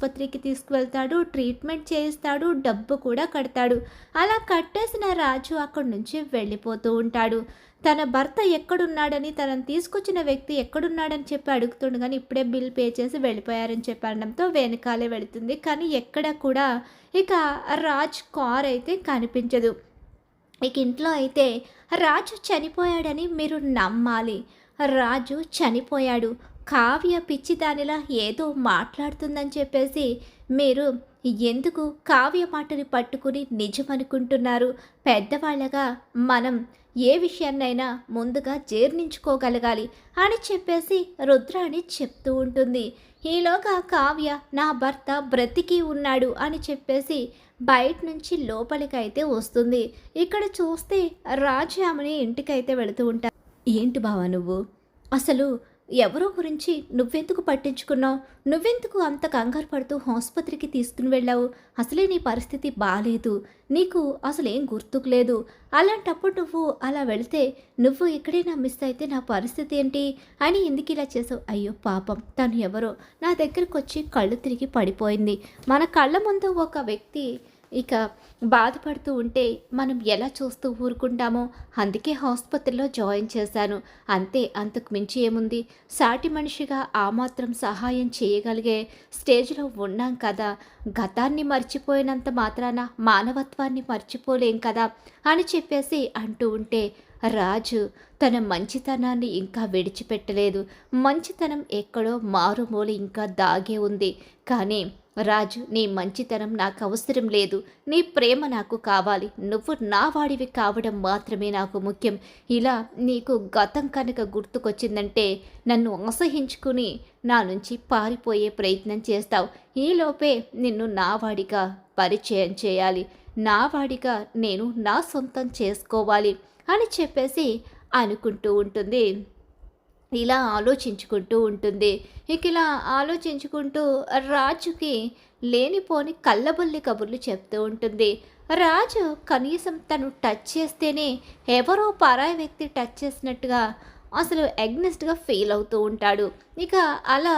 ఆసుపత్రికి తీసుకువెళ్తాడు ట్రీట్మెంట్ చేయిస్తాడు డబ్బు కూడా కడతాడు. అలా కట్టేసిన రాజు అక్కడి నుంచి వెళ్ళిపోతూ ఉంటాడు. తన భర్త ఎక్కడున్నాడని తనను తీసుకొచ్చిన వ్యక్తి ఎక్కడున్నాడని చెప్పి అడుగుతుండు కానీ ఇప్పుడే బిల్ పే చేసి వెళ్ళిపోయారని చెప్పడంతో వెనకాలే వెళుతుంది. కానీ ఎక్కడ కూడా ఇక రాజ్ కార్ అయితే కనిపించదు. ఇక ఇంట్లో అయితే రాజు చనిపోయాడని మీరు నమ్మాలి. రాజు చనిపోయాడు. కావ్య పిచ్చి దానిలా ఏదో మాట్లాడుతుందని చెప్పేసి మీరు ఎందుకు కావ్య మాటని పట్టుకుని నిజమనుకుంటున్నారు? పెద్దవాళ్ళగా మనం ఏ విషయాన్నైనా ముందుగా జీర్ణించుకోగలగాలి అని చెప్పేసి రుద్రాణి చెప్తూ ఉంటుంది. ఈలోగా కావ్య నా భర్త బ్రతికి ఉన్నాడు అని చెప్పేసి బయట నుంచి లోపలికైతే వస్తుంది. ఇక్కడ చూస్తే రాజు ఆమెని ఇంటికైతే వెళుతూ ఉంటారు ఏంటి బావా నువ్వు? అసలు ఎవరో గురించి నువ్వెందుకు పట్టించుకున్నావు? నువ్వెందుకు అంత కంగారు పడుతూ ఆసుపత్రికి తీసుకుని వెళ్ళావు? అసలే నీ పరిస్థితి బాగాలేదు నీకు అసలేం గుర్తుకు లేదు. అలాంటప్పుడు నువ్వు అలా వెళితే నువ్వు ఎక్కడైనా మిస్ అయితే నా పరిస్థితి ఏంటి? అని ఎందుకు ఇలా చేసావు? అయ్యో పాపం. తను ఎవరో నా దగ్గరకు వచ్చి కళ్ళు తిరిగి పడిపోయింది. మన కళ్ళ ముందు ఒక వ్యక్తి ఇక బాధపడుతూ ఉంటే మనం ఎలా చూస్తూ ఊరుకుంటామో అందుకే ఆసుపత్రిలో జాయిన్ చేశాను. అంతే అంతకు మించి ఏముంది? సాటి మనిషిగా ఆ మాత్రం సహాయం చేయగలిగే స్టేజ్లో ఉన్నాం కదా. గతాన్ని మర్చిపోయినంత మాత్రాన మానవత్వాన్ని మర్చిపోలేం కదా అని చెప్పేసి అంటూ ఉంటే రాజు తన మంచితనాన్ని ఇంకా విడిచిపెట్టలేదు. మంచితనం ఎక్కడో మారుమూల ఇంకా దాగే ఉంది. కానీ రాజు నీ మంచితనం నాకు అవసరం లేదు. నీ ప్రేమ నాకు కావాలి. నువ్వు నా వాడివి కావడం మాత్రమే నాకు ముఖ్యం. ఇలా నీకు గతం కనుక గుర్తుకొచ్చిందంటే నన్ను అసహించుకుని నా నుంచి పారిపోయే ప్రయత్నం చేస్తావు. ఈలోపే నిన్ను నా వాడిగా పరిచయం చేయాలి. నా వాడిగా నేను నా సొంతం చేసుకోవాలి అని చెప్పేసి అనుకుంటూ ఉంటుంది. ఇలా ఆలోచించుకుంటూ ఉంటుంది. ఇక ఇలా ఆలోచించుకుంటూ రాజుకి లేనిపోని కళ్ళబొల్లి కబుర్లు చెప్తూ ఉంటుంది. రాజు కనీసం తను టచ్ చేస్తేనే ఎవరో పరాయి వ్యక్తి టచ్ చేసినట్టుగా అసలు ఎగ్నెస్ట్గా ఫీల్ అవుతూ ఉంటాడు. ఇక అలా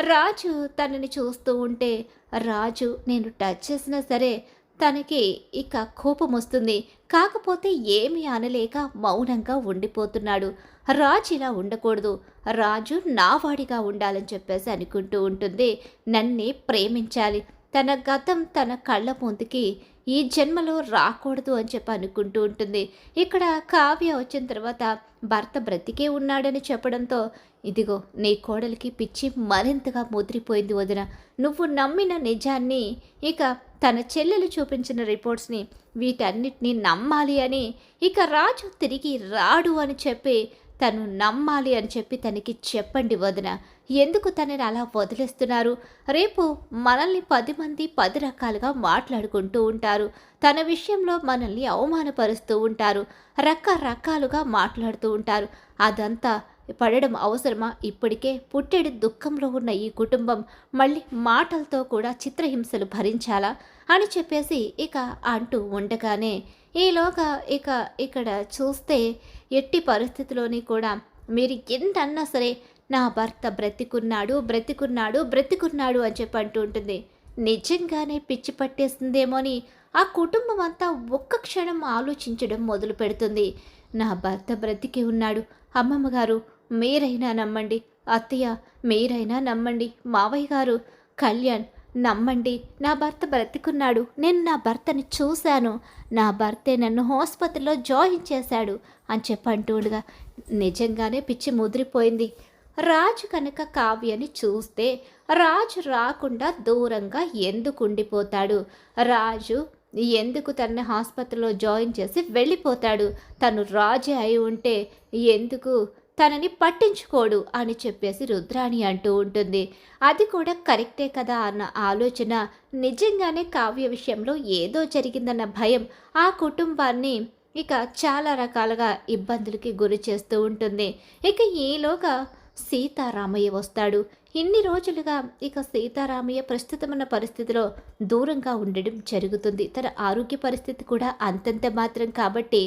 రాజు తనని చూస్తూ ఉంటే రాజు నేను టచ్ చేసినా సరే తనకి ఇక కోపం వస్తుంది. కాకపోతే ఏమీ అనలేక మౌనంగా ఉండిపోతున్నాడు. రాజు ఇలా ఉండకూడదు. రాజు నావాడిగా ఉండాలని చెప్పేసి అనుకుంటూ ఉంటుంది. నన్నే ప్రేమించాలి. తన గతం తన కళ్ళ ముందుకి ఈ జన్మలో రాకూడదు అని చెప్పి అనుకుంటూ ఉంటుంది. ఇక్కడ కావ్య వచ్చిన తర్వాత భర్త బ్రతికే ఉన్నాడని చెప్పడంతో ఇదిగో నీ కోడలికి పిచ్చి మరింతగా ముదిరిపోయింది వదిన. నువ్వు నమ్మిన నిజాన్ని ఇక తన చెల్లెలు చూపించిన రిపోర్ట్స్ని వీటన్నిటినీ నమ్మాలి అని ఇక రాజు తిరిగి రాడు అని చెప్పి తను నమ్మాలి అని చెప్పి తనకి చెప్పండి వదిన. ఎందుకు తనని అలా వదిలేస్తున్నారు? రేపు మనల్ని పది మంది పది రకాలుగా మాట్లాడుకుంటూ ఉంటారు. తన విషయంలో మనల్ని అవమానపరుస్తూ ఉంటారు. రకరకాలుగా మాట్లాడుతూ ఉంటారు. అదంతా పడడం అవసరమా? ఇప్పటికే పుట్టెడు దుఃఖంలో ఉన్న ఈ కుటుంబం మళ్ళీ మాటలతో కూడా చిత్రహింసలు భరించాలా? అని చెప్పేసి ఇక అంటూ ఉండగానే ఈలోగా ఇక ఇక్కడ చూస్తే ఎట్టి పరిస్థితిలోని కూడా మీరు ఎంత అన్నా సరే నా భర్త బ్రతికున్నాడు బ్రతికున్నాడు బ్రతికున్నాడు అని చెప్పి అంటూ ఉంటుంది. నిజంగానే పిచ్చి పట్టేస్తుందేమో అని ఆ కుటుంబం అంతా ఒక్క క్షణం ఆలోచించడం మొదలు పెడుతుంది. నా భర్త బ్రతికి ఉన్నాడు. అమ్మమ్మ గారు మీరైనా నమ్మండి. అత్తయ్య మీరైనా నమ్మండి. మావయ్య గారు కళ్యాణ్ నమ్మండి నా భర్త బ్రతికున్నాడు. నేను నా భర్తని చూశాను. నా భర్తే నన్ను హాస్పిటల్లో జాయిన్ చేశాడు అని చెప్పంటుండగా నిజంగానే పిచ్చి ముదిరిపోయింది. రాజు కనుక కావ్యని చూస్తే రాజు రాకుండా దూరంగా ఎందుకు ఉండిపోతాడు? రాజు ఎందుకు తనని హాస్పిటల్లో జాయిన్ చేసి వెళ్ళిపోతాడు? తను రాజే అయి ఉంటే ఎందుకు తనని పట్టించుకోడు అని చెప్పేసి రుద్రాణి అంటూ ఉంటుంది. అది కూడా కరెక్టే కదా అన్న ఆలోచన. నిజంగానే కావ్య విషయంలో ఏదో జరిగిందన్న భయం ఆ కుటుంబాన్ని ఇక చాలా రకాలుగా ఇబ్బందులకి గురి చేస్తూ ఉంటుంది. ఇక ఈలోగా సీతారామయ్య వస్తాడు. ఇన్ని రోజులుగా ఇక సీతారామయ్య ప్రస్తుతమున్న పరిస్థితిలో దూరంగా ఉండడం జరుగుతుంది. తన ఆరోగ్య పరిస్థితి కూడా అంతంత మాత్రం కాబట్టి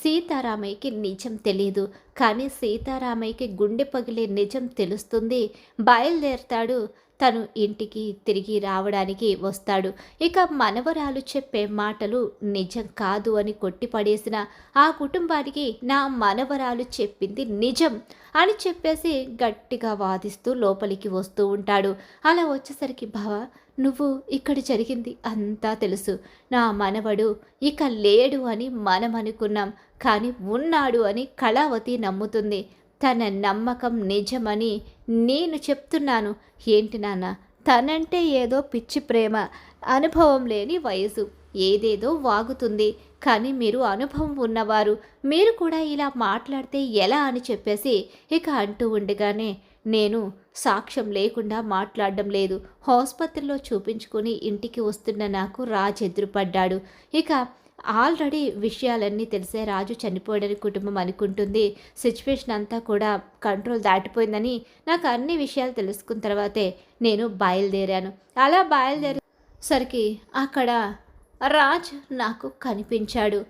సీతారామయ్యకి నిజం తెలియదు కానీ సీతారామయ్యకి గుండె పగిలే నిజం తెలుస్తుంది. బయలుదేరతాడు తను ఇంటికి తిరిగి రావడానికి వస్తాడు. ఇక మనవరాలు చెప్పే మాటలు నిజం కాదు అని కొట్టిపడేసిన ఆ కుటుంబానికి నా మనవరాలు చెప్పింది నిజం అని చెప్పేసి గట్టిగా వాదిస్తూ లోపలికి వస్తూ ఉంటాడు. అలా వచ్చేసరికి బావ నువ్వు ఇక్కడ జరిగింది అంతా తెలుసు. నా మనవడు ఇక లేడు అని మనం అనుకున్నాం. కానీ ఉన్నాడు అని కళావతి నమ్ముతుంది. తన నమ్మకం నిజమని నేను చెప్తున్నాను. ఏంటి నాన్న? తనంటే ఏదో పిచ్చి ప్రేమ అనుభవం లేని వయసు. ఏదేదో వాగుతుంది. కానీ మీరు అనుభవం ఉన్నవారు. మీరు కూడా ఇలా మాట్లాడితే ఎలా అని చెప్పేసి ఇక అంటూ ఉండగానే నేను సాక్ష్యం లేకుండా మాట్లాడడం లేదు. ఆసుపత్రిలో చూపించుకొని ఇంటికి వస్తున్న నాకు రాజ్ ఎదురుపడ్డాడు ఇక ఆల్రెడీ విషయాలన్నీ తెలిసే రాజు చనిపోయాడని కుటుంబం అనుకుంటుంది. సిచ్యువేషన్ అంతా కూడా కంట్రోల్ దాటిపోయిందని నాకు అన్ని విషయాలు తెలుసుకున్న తర్వాతే నేను బయలుదేరాను. అలా బయలుదేరేసరికి అక్కడ రాజ్ నాకు కనిపించాడు.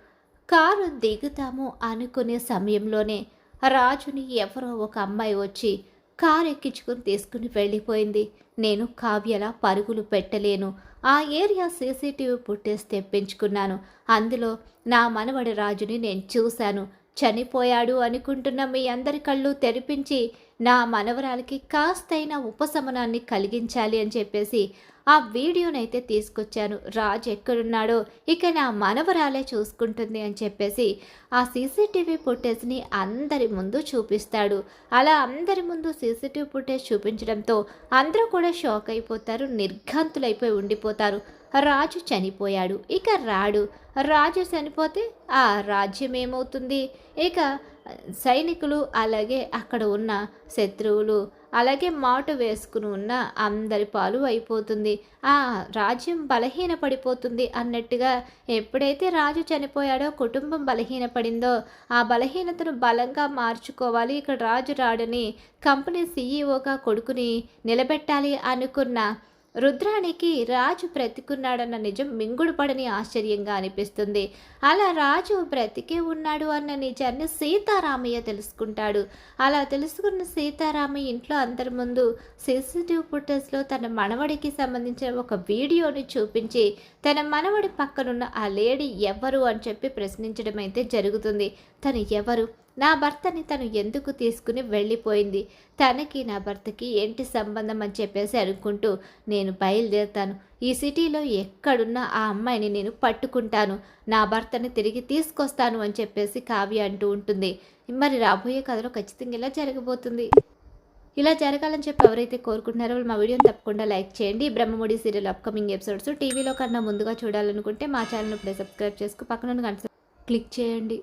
కారు దిగుతాము అనుకునే సమయంలోనే రాజుని ఎవరో ఒక అమ్మాయి వచ్చి కారు ఎక్కించుకుని తీసుకుని వెళ్ళిపోయింది. నేను కావ్యలా పరుగులు పెట్టలేను. ఆ ఏరియా సీసీటీవీ ఫుటేజ్ తెప్పించుకున్నాను. అందులో నా మనవడి రాజుని నేను చూశాను. చనిపోయాడు అనుకుంటున్న మీ అందరి కళ్ళు తెరిపించి నా మనవరాలకి కాస్తైనా ఉపశమనాన్ని కలిగించాలి అని చెప్పేసి ఆ వీడియోనైతే తీసుకొచ్చాను. రాజ్ ఎక్కడున్నాడో ఇక నా మనవరాలే చూసుకుంటుంది అని చెప్పేసి ఆ సీసీటీవీ ఫుటేజ్ని అందరి ముందు చూపిస్తాడు. అలా అందరి ముందు సీసీటీవీ ఫుటేజ్ చూపించడంతో అందరూ కూడా షాక్ అయిపోతారు నిర్ఘాంతులైపోయి ఉండిపోతారు. రాజు చనిపోయాడు. ఇక రాడు. రాజు చనిపోతే ఆ రాజ్యం ఏమవుతుంది? ఇక సైనికులు అలాగే అక్కడ ఉన్న శత్రువులు అలాగే మాట వేసుకుని ఉన్న అందరి పాలు అయిపోతుంది. ఆ రాజ్యం బలహీన పడిపోతుంది అన్నట్టుగా ఎప్పుడైతే రాజు చనిపోయాడో కుటుంబం బలహీనపడిందో ఆ బలహీనతను బలంగా మార్చుకోవాలి. ఇక్కడ రాజు రాడని కంపెనీ సీఈఓగా కొడుకుని నిలబెట్టాలి అనుకున్న రుద్రానికి రాజు బ్రతికున్నాడన్న నిజం మింగుడుపడని ఆశ్చర్యంగా అనిపిస్తుంది. అలా రాజు బ్రతికే ఉన్నాడు అన్న నిజాన్ని సీతారామయ్య తెలుసుకుంటాడు. అలా తెలుసుకున్న సీతారామయ్య ఇంట్లో అందరి ముందు సీసీటీవీ ఫుటేజ్లో తన మనవడికి సంబంధించిన ఒక వీడియోని చూపించి తన మనవడి పక్కనున్న ఆ లేడీ ఎవరు అని చెప్పి ప్రశ్నించడం అయితే జరుగుతుంది. తను ఎవరు? నా భర్తని తను ఎందుకు తీసుకుని వెళ్ళిపోయింది? తనకి నా భర్తకి ఏంటి సంబంధం అని చెప్పేసి అనుకుంటూ నేను బయలుదేరుతాను. ఈ సిటీలో ఎక్కడున్న ఆ అమ్మాయిని నేను పట్టుకుంటాను. నా భర్తని తిరిగి తీసుకొస్తాను అని చెప్పేసి కావ్య అంటూ ఉంటుంది. మరి రాబోయే కథలో ఖచ్చితంగా ఇలా జరగబోతుంది. ఇలా జరగాలని చెప్పి ఎవరైతే కోరుకుంటున్నారో వాళ్ళు మా వీడియోని తప్పకుండా లైక్ చేయండి. బ్రహ్మముడి సీరియల్ అప్కమింగ్ ఎపిసోడ్స్ టీవీలో కన్నా ముందుగా చూడాలనుకుంటే మా ఛానల్ ఇప్పుడే సబ్స్క్రైబ్ చేసుకు. పక్కన క్లిక్ చేయండి.